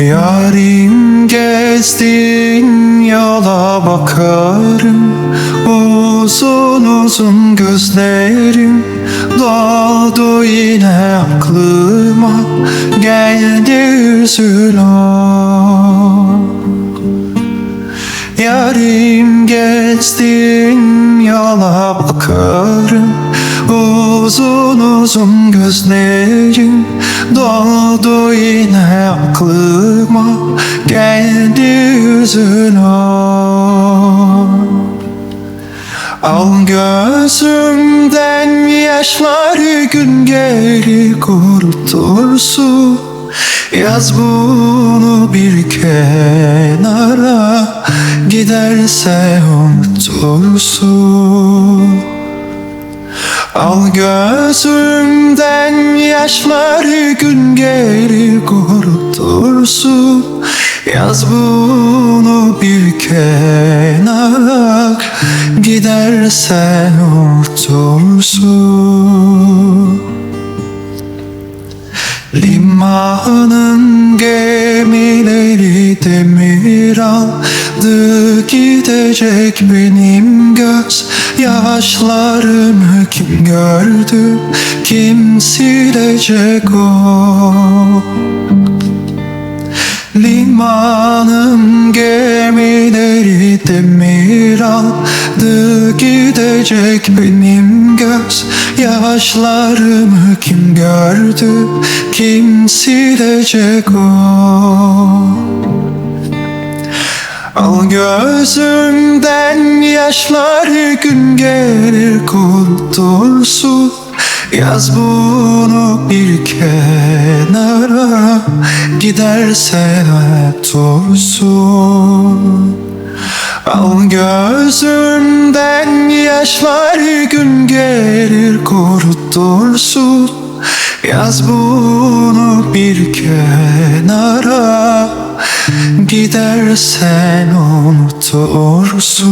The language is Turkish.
Yarim gezdiğin yola bakarım. Uzun uzun gözlerim Doldu yine aklıma. Geldi o Yarim gezdiğin yola bakarım Uzun uzun gözlerim Doldu yine aklıma. Geldi yüzün o Al gözümden yaşları gün geri kurutursun Yaz bunu bir kenara Giderse unutursun Al gözümden yaşları gün geri kurutursun Yaz bunu bir kenara Gidersen unutursun. Limanın gemileri demir aldı Gidecek benim göz yaşlarımı kim gördü. Kim silecek o? Limanın gemileri demir aldı. Gidecek benim göz yaşlarımı kim gördü. Kim silecek o Al gözümden yaşları gün gelir kurtulsun Yaz bunu bir kenara Giderse hep olsun Al gözümden yaşları gün gelir kurtulsun Yaz bunu bir Gidersen unutursun